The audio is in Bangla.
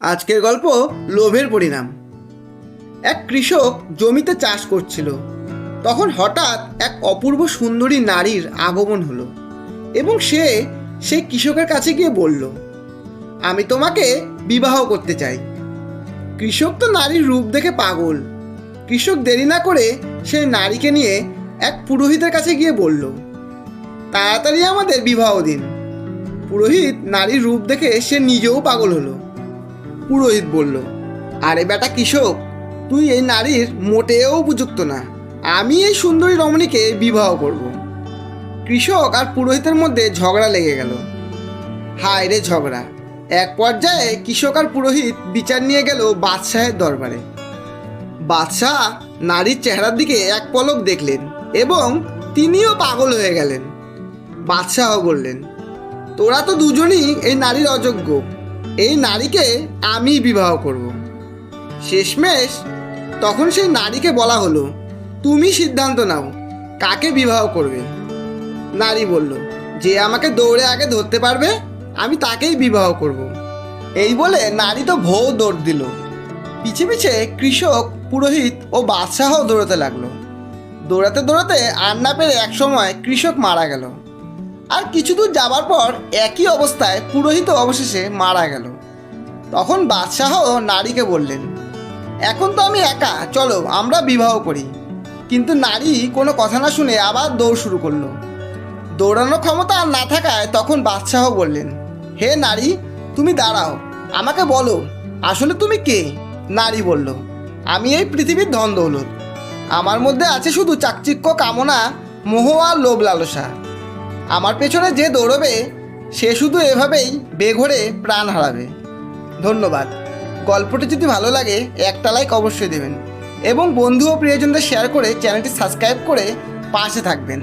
আজকের গল্প লোভের পরিণাম। এক কৃষক জমিতে চাষ করছিল। তখন হঠাৎ এক অপূর্ব সুন্দরী নারীর আগমন হলো এবং সে সেই কৃষকের কাছে গিয়ে বলল, আমি তোমাকে বিবাহ করতে চাই। কৃষক তো নারীর রূপ দেখে পাগল। কৃষক দেরি না করে সেই নারীকে নিয়ে এক পুরোহিতের কাছে গিয়ে বলল, তাড়াতাড়ি আমাদের বিবাহ দিন। পুরোহিত নারীর রূপ দেখে সে নিজেও পাগল হলো। পুরোহিত বলল, আরে বেটা কৃষক, তুই এই নারীর মোটেও উপযুক্ত না। আমি এই সুন্দরী রমণীকে বিবাহ করব। কৃষক আর পুরোহিতের মধ্যে ঝগড়া লেগে গেল। হায় রে ঝগড়া, এক পর্যায়ে কৃষক আর পুরোহিত বিচার নিয়ে গেল বাদশাহের দরবারে। বাদশাহ নারীর চেহারার দিকে এক পলক দেখলেন এবং তিনিও পাগল হয়ে গেলেন। বাদশাহ বললেন, তোরা তো দুজনই এই নারীর অযোগ্য। এই নারীকে আমি বিবাহ করব। শেষমেশ তখন সেই নারীকে বলা হলো, তুমি সিদ্ধান্ত নাও, কাকে বিবাহ করবে? নারী বলল, যে আমাকে দৌড়ে আগে ধরতে পারবে, আমি তাকেই বিবাহ করব। এই বলে নারী তো ভৌ দৌড় দিল। পিছে পিছে কৃষক, পুরোহিত ও বাদশাহ দৌড়াতে লাগল। দৌড়াতে দৌড়াতে আর না পেরে এক সময় কৃষক মারা গেল। আর কিছু দূর যাবার পর একই অবস্থায় পুরোহিত অবশেষে মারা গেল। তখন বাদশাহ নারীকে বললেন, এখন তো আমি একা, চলো আমরা বিবাহ করি। কিন্তু নারী কোনো কথা না শুনে আবার দৌড় শুরু করল। দৌড়ানোর ক্ষমতা আর না থাকায় তখন বাদশাহ বললেন, হে নারী, তুমি দাঁড়াও, আমাকে বলো, আসলে তুমি কে? নারী বলল, আমি এই পৃথিবীর ধন দৌলত। আমার মধ্যে আছে শুধু চাকচিক্য, কামনা, মোহ আর লোভ লালসা। আমার পেছনে যে দৌড়বে, সে শুধু এভাবেই বেঘরে প্রাণ হারাবে। ধন্যবাদ। গল্পটি যদি ভালো লাগে, একটা লাইক অবশ্যই দেবেন। এবং বন্ধু ও প্রিয়জনদের শেয়ার করে চ্যানেলটি সাবস্ক্রাইব করে পাশে থাকবেন।